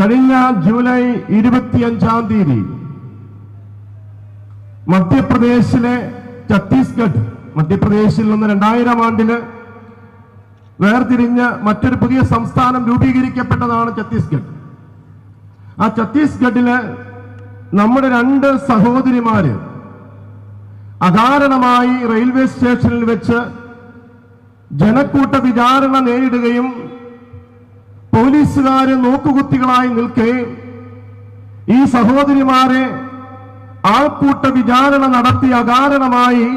കഴിഞ്ഞ ജൂലൈ ഇരുപത്തിയഞ്ചാം തീയതി മധ്യപ്രദേശിലെ ഛത്തീസ്ഗഡ് മധ്യപ്രദേശിൽ നിന്ന് രണ്ടായിരം ആണ്ടിൽ വേർതിരിഞ്ഞ് മറ്റൊരു പുതിയ സംസ്ഥാനം രൂപീകരിക്കപ്പെട്ടതാണ് ഛത്തീസ്ഗഡ്. ആ ഛത്തീസ്ഗഡിൽ നമ്മുടെ രണ്ട് സഹോദരിമാര് അകാരണമായി റെയിൽവേ സ്റ്റേഷനിൽ വെച്ച് ജനക്കൂട്ട വിചാരണ നേരിടുകയും പോലീസുകാര് നോക്കുകുത്തികളായി നിൽക്കെ ഈ സഹോദരിമാരെ ആൾക്കൂട്ട വിചാരണ നടത്തി അകാരണമായി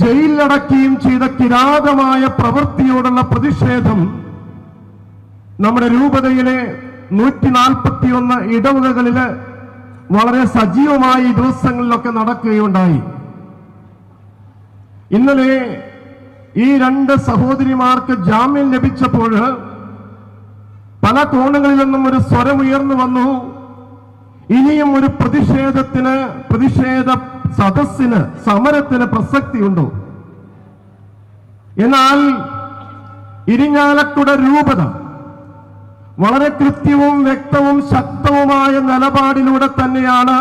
ജയിലിലടക്കുകയും ചെയ്ത കിരാതമായ പ്രവൃത്തിയോടുള്ള പ്രതിഷേധം നമ്മുടെ രൂപതയിലെ നൂറ്റി നാൽപ്പത്തിയൊന്ന് ഇടവകകളിൽ വളരെ സജീവമായി ദിവസങ്ങളിലൊക്കെ നടക്കുകയുണ്ടായി. ഇന്നലെ ഈ രണ്ട് സഹോദരിമാർക്ക് ജാമ്യം ലഭിച്ചപ്പോൾ പല കോണുകളിൽ നിന്നും ഒരു സ്വരം ഉയർന്നു വന്നു. ഇനിയും ഒരു പ്രതിഷേധത്തിന് പ്രതിഷേധ സദസ്സിന് സമരത്തിന് പ്രസക്തിയുണ്ടോ. എന്നാൽ ഇരിഞ്ഞാലക്കുട രൂപത വളരെ കൃത്യവും വ്യക്തവും ശക്തവുമായ നിലപാടിലൂടെ തന്നെയാണ്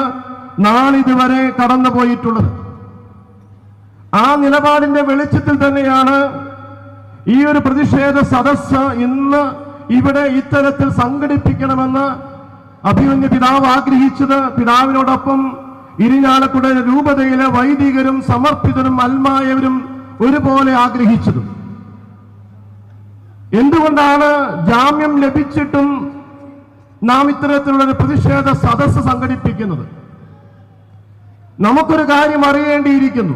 നാളിതുവരെ കടന്നുപോയിട്ടുള്ളത്. ആ നിലപാടിന്റെ വെളിച്ചത്തിൽ തന്നെയാണ് ഈ ഒരു പ്രതിഷേധ സദസ്സ് ഇന്ന് ഇവിടെ ഇത്തരത്തിൽ സംഘടിപ്പിക്കണമെന്ന് അഭിമന്യ പിതാവ് ആഗ്രഹിച്ചത്. പിതാവിനോടൊപ്പം ഇരിഞ്ഞാലക്കുട രൂപതയിലെ വൈദികരും സമർപ്പിതരും അൽമായവരും ഒരുപോലെ ആഗ്രഹിച്ചതും. എന്തുകൊണ്ടാണ് ജാമ്യം ലഭിച്ചിട്ടും നാം ഇത്തരത്തിലുള്ള ഒരു പ്രതിഷേധ സദസ്സ് സംഘടിപ്പിക്കുന്നത്? നമുക്കൊരു കാര്യം അറിയേണ്ടിയിരിക്കുന്നു.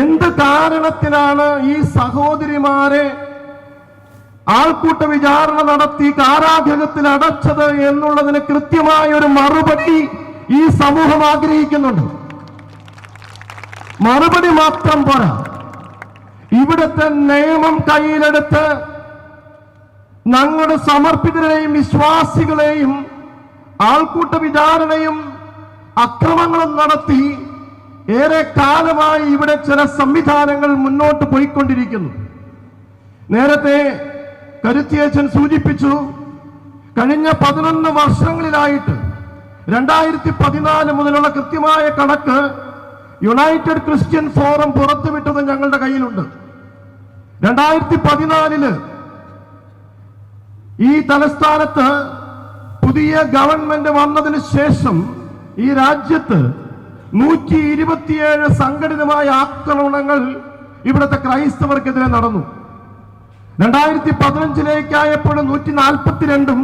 എന്ത് കാരണത്തിനാണ് ഈ സഹോദരിമാരെ ആൾക്കൂട്ട വിചാരണ നടത്തി കാരാഗ്രഹത്തിൽ അടച്ചത് എന്നുള്ളതിന് കൃത്യമായ ഒരു മറുപടി ഈ സമൂഹം ആഗ്രഹിക്കുന്നുണ്ട്. മറുപടി മാത്രം പോരാ. ഇവിടുത്തെ നിയമം കയ്യിലെടുത്ത് ഞങ്ങളുടെ സമർപ്പിതരെയും വിശ്വാസികളെയും ആൾക്കൂട്ട വിചാരണയും അക്രമങ്ങളും നടത്തി ഏറെ കാലമായി ഇവിടെ ചില സംവിധാനങ്ങൾ മുന്നോട്ട് പോയിക്കൊണ്ടിരിക്കുന്നു. നേരത്തെ കരുത്തിയച്ചൻ സൂചിപ്പിച്ചു കഴിഞ്ഞ പതിനൊന്ന് വർഷങ്ങളിലായിട്ട് രണ്ടായിരത്തി പതിനാല് മുതലുള്ള കൃത്യമായ കണക്ക് യുണൈറ്റഡ് ക്രിസ്ത്യൻ ഫോറം പുറത്തുവിട്ടത് ഞങ്ങളുടെ കയ്യിലുണ്ട്. രണ്ടായിരത്തി പതിനാലിൽ ഈ തലസ്ഥാനത്ത് പുതിയ ഗവൺമെന്റ് വന്നതിന് ശേഷം ഈ രാജ്യത്ത് നൂറ്റി ഇരുപത്തിയേഴ് സംഘടിതമായ ആക്രമണങ്ങൾ ഇവിടുത്തെ ക്രൈസ്തവർക്കെതിരെ നടന്നു. രണ്ടായിരത്തി പതിനഞ്ചിലേക്കായപ്പോൾ നൂറ്റി നാൽപ്പത്തിരണ്ടും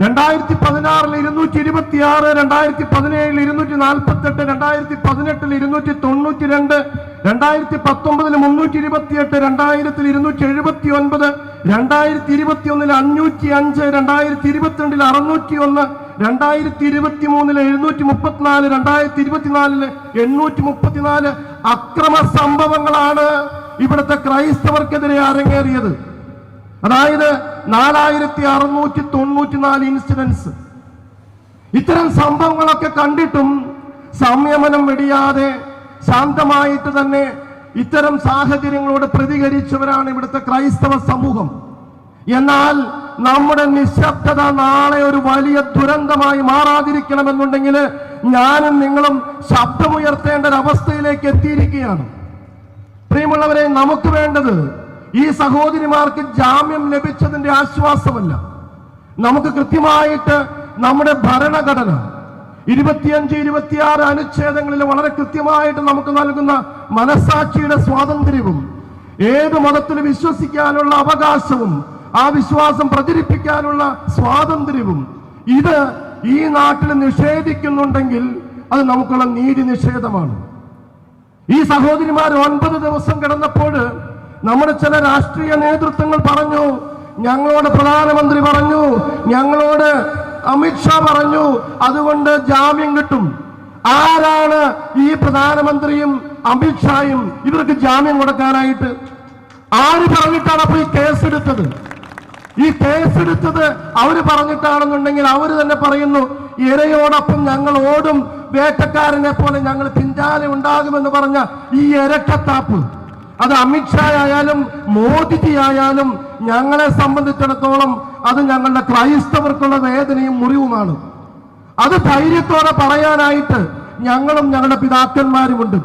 രണ്ടായിരത്തി പതിനാറിൽ ഇരുന്നൂറ്റി ഇരുപത്തി ആറ് രണ്ടായിരത്തി പതിനേഴിൽ ഇരുന്നൂറ്റി നാൽപ്പത്തി എട്ട് രണ്ടായിരത്തി പതിനെട്ടിൽ ഇരുന്നൂറ്റി തൊണ്ണൂറ്റി രണ്ട് രണ്ടായിരത്തി പത്തൊമ്പതിൽ മുന്നൂറ്റി ഇരുപത്തി എട്ട് രണ്ടായിരത്തിൽ ഇരുന്നൂറ്റി എഴുപത്തി ഒൻപത് രണ്ടായിരത്തി ഇരുപത്തി ഒന്നിൽ അഞ്ഞൂറ്റി അഞ്ച് രണ്ടായിരത്തി ഇരുപത്തിരണ്ടിൽ അറുന്നൂറ്റി ഒന്ന് രണ്ടായിരത്തി ഇരുപത്തി മൂന്നിൽ എഴുന്നൂറ്റി മുപ്പത്തിനാല് രണ്ടായിരത്തി ഇരുപത്തിനാലിൽ എണ്ണൂറ്റി മുപ്പത്തിനാല് അക്രമ സംഭവങ്ങളാണ് ഇവിടുത്തെ ക്രൈസ്തവർക്കെതിരെ അരങ്ങേറിയത്. അതായത് നാലായിരത്തി അറുന്നൂറ്റി തൊണ്ണൂറ്റി നാല് ഇൻസിഡൻസ് ഇത്തരം സംഭവങ്ങളൊക്കെ കണ്ടിട്ടും സംയമനം വെടിയാതെ ശാന്തമായിട്ട് തന്നെ ഇത്തരം സാഹചര്യങ്ങളോട് പ്രതികരിച്ചവരാണ് ഇവിടുത്തെ ക്രൈസ്തവ സമൂഹം. എന്നാൽ നമ്മുടെ നിശബ്ദത നാളെ ഒരു വലിയ ദുരന്തമായി മാറാതിരിക്കണമെന്നുണ്ടെങ്കിൽ ഞാനും നിങ്ങളും ശബ്ദമുയർത്തേണ്ട ഒരു അവസ്ഥയിലേക്ക് എത്തിയിരിക്കുകയാണ്. പ്രിയമുള്ളവരെ നമുക്ക് വേണ്ടത് ഈ സഹോദരിമാർക്ക് ജാമ്യം ലഭിച്ചതിന്റെ ആശ്വാസമല്ല. നമുക്ക് കൃത്യമായിട്ട് നമ്മുടെ ഭരണഘടന ഇരുപത്തിയഞ്ച് ഇരുപത്തിയാറ് അനുച്ഛേദങ്ങളിൽ വളരെ കൃത്യമായിട്ട് നമുക്ക് നൽകുന്ന മനസാക്ഷിയുടെ സ്വാതന്ത്ര്യവും ഏത് മതത്തിൽ വിശ്വസിക്കാനുള്ള അവകാശവും ആ വിശ്വാസം പ്രചരിപ്പിക്കാനുള്ള സ്വാതന്ത്ര്യവും ഇത് ഈ നാട്ടിൽ നിഷേധിക്കുന്നുണ്ടെങ്കിൽ അത് നമുക്കുള്ള നീതി നിഷേധമാണ്. ഈ സഹോദരിമാർ ഒൻപത് ദിവസം കിടന്നപ്പോൾ നമ്മുടെ ചില രാഷ്ട്രീയ നേതൃത്വങ്ങൾ പറഞ്ഞു ഞങ്ങളോട് പ്രധാനമന്ത്രി പറഞ്ഞു ഞങ്ങളോട് അമിത്ഷാ പറഞ്ഞു അതുകൊണ്ട് ജാമ്യം കിട്ടും. ആരാണ് ഈ പ്രധാനമന്ത്രിയും അമിത്ഷായും ഇവർക്ക് ജാമ്യം കൊടുക്കാനായിട്ട്? ആര് പറഞ്ഞിട്ടാണ് അപ്പൊ ഈ കേസെടുത്തത്? ഈ കേസെടുത്തത് അവർ പറഞ്ഞിട്ടാണെന്നുണ്ടെങ്കിൽ അവർ തന്നെ പറയുന്നു ഇരയോടൊപ്പം ഞങ്ങൾ ഓടും വേട്ടക്കാരനെ പോലെ ഞങ്ങൾ പിഞ്ചാലെ ഉണ്ടാകുമെന്ന് പറഞ്ഞ ഈ ഇരക്കത്താപ്പ് അത് അമിത്ഷാ ആയാലും മോദിജി ആയാലും ഞങ്ങളെ സംബന്ധിച്ചിടത്തോളം അത് ഞങ്ങളുടെ ക്രൈസ്തവർക്കുള്ള വേദനയും മുറിവുമാണ്. അത് ധൈര്യത്തോടെ പറയാനായിട്ട് ഞങ്ങളും ഞങ്ങളുടെ പിതാക്കന്മാരുമുണ്ട്.